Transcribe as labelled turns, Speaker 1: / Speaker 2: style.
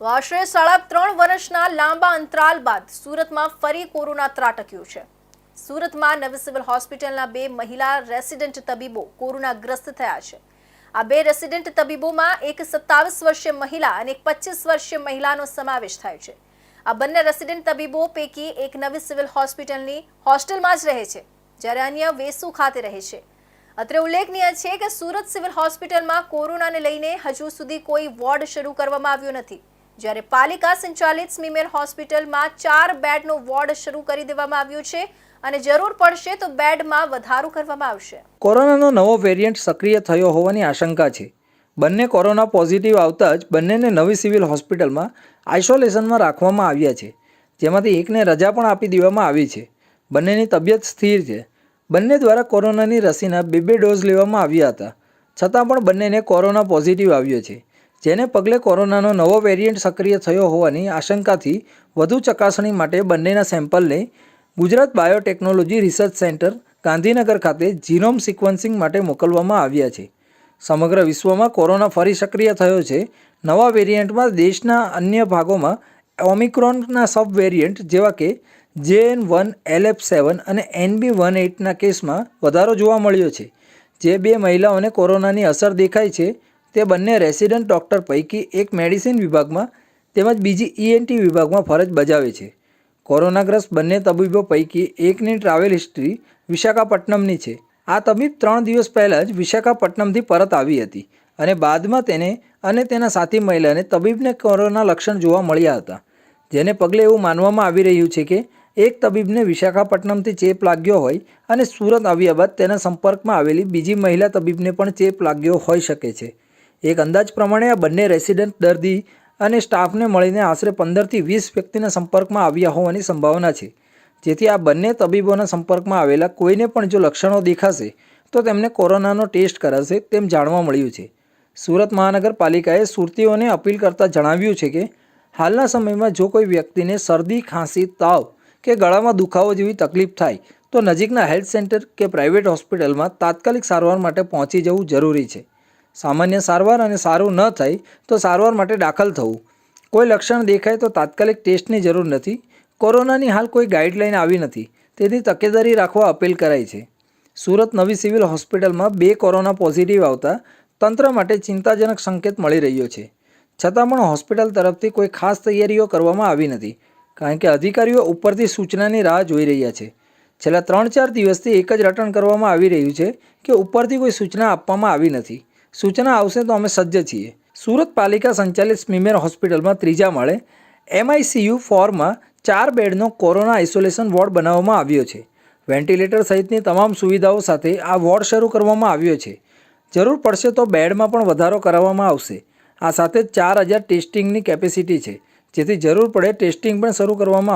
Speaker 1: આશરે સાડા ત્રણ વર્ષના લાંબા અંતરાલ બાદ સુરતમાં ફરી કોરોના ત્રાટક્યું છે. સુરતમાં નવી સિવિલ હોસ્પિટલના બે મહિલા રેસિડેન્ટ તબીબો કોરોનાગ્રસ્ત થયા છે. આ બે રેસિડેન્ટ તબીબોમાં એક સત્તાવીસ વર્ષીય મહિલા અને એક પચીસ વર્ષીય મહિલાનો સમાવેશ થાય છે. આ બંને રેસિડેન્ટ તબીબો પૈકી એક નવી સિવિલ હોસ્પિટલની હોસ્ટેલમાં જ રહે છે, જ્યારે અન્ય વેસુ ખાતે રહે છે. અત્રે ઉલ્લેખનીય છે કે સુરત સિવિલ હોસ્પિટલમાં કોરોનાને લઈને હજુ સુધી કોઈ વોર્ડ શરૂ કરવામાં આવ્યો નથી. જ્યારે પાલિકા સંચાલિત સ્મીમેર હોસ્પિટલમાં ચાર બેડનો વોર્ડ શરૂ કરી દેવામાં આવ્યો છે અને જરૂર પડશે તો બેડમાં વધારો કરવામાં આવશે.
Speaker 2: કોરોનાનો નવો વેરિયન્ટ સક્રિય થયો હોવાની આશંકા છે. બંને કોરોના પોઝિટિવ આવતા જ બંનેને નવી સિવિલ હોસ્પિટલમાં આઇસોલેશનમાં રાખવામાં આવ્યા છે. જેમાંથી એકને રજા પણ આપી દેવામાં આવી છે. બંનેની તબિયત સ્થિર છે. બંને દ્વારા કોરોનાની રસીના બે બે ડોઝ લેવામાં આવ્યા હતા. છતાં પણ બંનેને કોરોના પોઝિટિવ આવ્યો છે. જેને પગલે કોરોનાનો નવો વેરિયન્ટ સક્રિય થયો હોવાની આશંકાથી વધુ ચકાસણી માટે બંનેના સેમ્પલને Gujarat biotechnology research centre Gandhinagar ખાતે જીનોમ સિક્વન્સિંગ માટે મોકલવામાં આવ્યા છે. સમગ્ર વિશ્વમાં કોરોના ફરી સક્રિય થયો છે. નવા વેરિયન્ટમાં દેશના અન્ય ભાગોમાં ઓમિક્રોનના સબ વેરિયન્ટ જેવા કે જેએન વન એલએફ સેવન અને એનબી વન એઇટના કેસમાં વધારો જોવા મળ્યો છે. જે બે મહિલાઓને કોરોનાની અસર દેખાય છે તે બંને રેસિડન્ટ ડૉક્ટર પૈકી એક મેડિસિન વિભાગમાં તેમજ બીજી ઈએનટી વિભાગમાં ફરજ બજાવે છે. કોરોનાગ્રસ્ત બંને તબીબો પૈકી એકની ટ્રાવેલ હિસ્ટ્રી વિશાખાપટ્ટનમની છે. આ તબીબ ત્રણ દિવસ પહેલાં જ વિશાખાપટ્ટનમથી પરત આવી હતી અને બાદમાં તેને અને તેના સાથી મહિલાને તબીબને કોરોના લક્ષણ જોવા મળ્યા હતા. જેને પગલે એવું માનવામાં આવી રહ્યું છે કે એક તબીબને વિશાખાપટ્ટનમથી ચેપ લાગ્યો હોય અને સુરત આવ્યા બાદ તેના સંપર્કમાં આવેલી બીજી મહિલા તબીબને પણ ચેપ લાગ્યો હોઈ શકે છે. એક અંદાજ પ્રમાણે આ બંને રેસિડન્ટ દર્દી અને સ્ટાફને મળીને આશરે પંદરથી વીસ વ્યક્તિના સંપર્કમાં આવ્યા હોવાની સંભાવના છે. જેથી આ બંને તબીબોના સંપર્કમાં આવેલા કોઈને પણ જો લક્ષણો દેખાશે, તો તેમને કોરોનાનો ટેસ્ટ કરાશે તેમ જાણવા મળ્યું છે. સુરત મહાનગરપાલિકાએ સુરતીઓને અપીલ કરતાં જણાવ્યું છે કે, હાલના સમયમાં જો કોઈ વ્યક્તિને શરદી, ખાંસી, તાવ કે ગળામાં દુખાવો જેવી તકલીફ થાય, તો નજીકના હેલ્થ સેન્ટર કે પ્રાઇવેટ હોસ્પિટલમાં તાત્કાલિક સારવાર માટે પહોંચી જવું જરૂરી છે. સામાન્ય સારવાર અને સારું ન થાય તો સારવાર માટે દાખલ થવું. કોઈ લક્ષણ દેખાય તો તાત્કાલિક ટેસ્ટની જરૂર નથી. કોરોનાની હાલ કોઈ ગાઈડલાઇન આવી નથી. તેથી તકેદારી રાખવા અપીલ કરાઈ છે. સુરત નવી સિવિલ હોસ્પિટલમાં બે કોરોના પોઝિટિવ આવતા તંત્ર માટે ચિંતાજનક સંકેત મળી રહ્યો છે. છતાં પણ હોસ્પિટલ તરફથી કોઈ ખાસ તૈયારીઓ કરવામાં આવી નથી, કારણ કે અધિકારીઓ ઉપરથી સૂચનાની રાહ જોઈ રહ્યા છે. છેલ્લા ત્રણ ચાર દિવસથી એક જ રટણ કરવામાં આવી રહ્યું છે કે ઉપરથી કોઈ સૂચના આપવામાં આવી નથી. સૂચના આવશે તો અમે સજ્જ છીએ. સુરત પાલિકા સંચાલિત સ્મીમેર હોસ્પિટલમાં ત્રીજા માળે એમઆઈસીયુ ફોરમાં ચાર બેડનો કોરોના આઇસોલેશન વોર્ડ બનાવવામાં આવ્યો છે. વેન્ટિલેટર સહિતની તમામ સુવિધાઓ સાથે આ વોર્ડ શરૂ કરવામાં આવ્યો છે. જરૂર પડશે તો બેડમાં પણ વધારો કરાવવામાં આવશે. આ સાથે ચાર હજાર ટેસ્ટિંગની કેપેસિટી છે. જેથી જરૂર પડે ટેસ્ટિંગ પણ શરૂ કરવામાં